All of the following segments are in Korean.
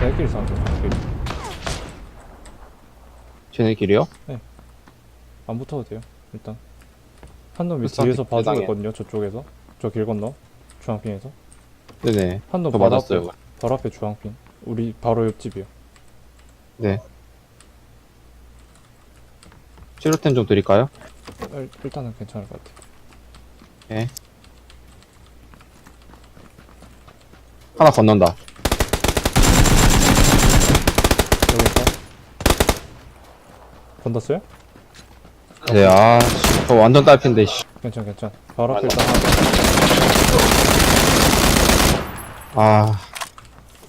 쟤네끼리 싸우죠 쟤네끼리 쟤네끼리요? 안 붙어도 돼요 일단 한 놈이 불쌍해, 뒤에서 세상에. 봐주겠거든요 저쪽에서 저 길 건너 주황핀에서 네네. 한 놈 저 바로 맞았어요. 바로 앞에 주황핀 우리 바로 옆집이요 네. 치료템 좀 드릴까요? 일, 일단은 괜찮을 것 같아요 네. 하나 건넌다. 건넜어요? 네, 아, 씨, 저 완전 딸핀데, 씨. 괜찮 괜찮 바로 앞에. 일단 하나 아,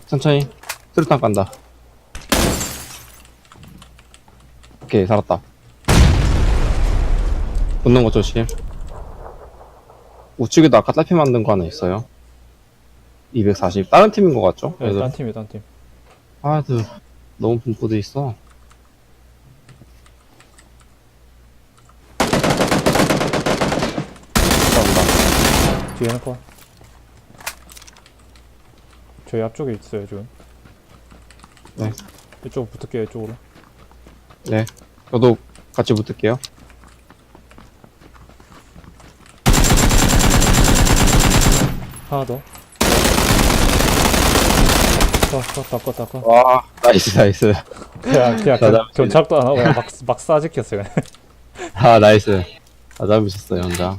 천천히. 수류탄 깐다. 오케이, 살았다. 붙는 거 조심. 우측에도 아까 딸피 만든 거 하나 있어요. 240. 다른 팀인 것 같죠? 네. 딴 팀이 딴 팀 아, 들 너무 분포돼 있어. 온다, 뒤에는 거 저희 앞쪽에 있어요 지금 네. 이쪽 붙을게요 이쪽으로. 네. 저도 같이 붙을게요. 하나 더 꺼, 꺼, 꺼. 와, 나이스, 나이스. 그냥, 그냥 자, 견- 자, 견 착도 안 하고 그냥 막, 막 쏴지켰어요. 아, 나이스. 아, 잡으셨어요, 혼자.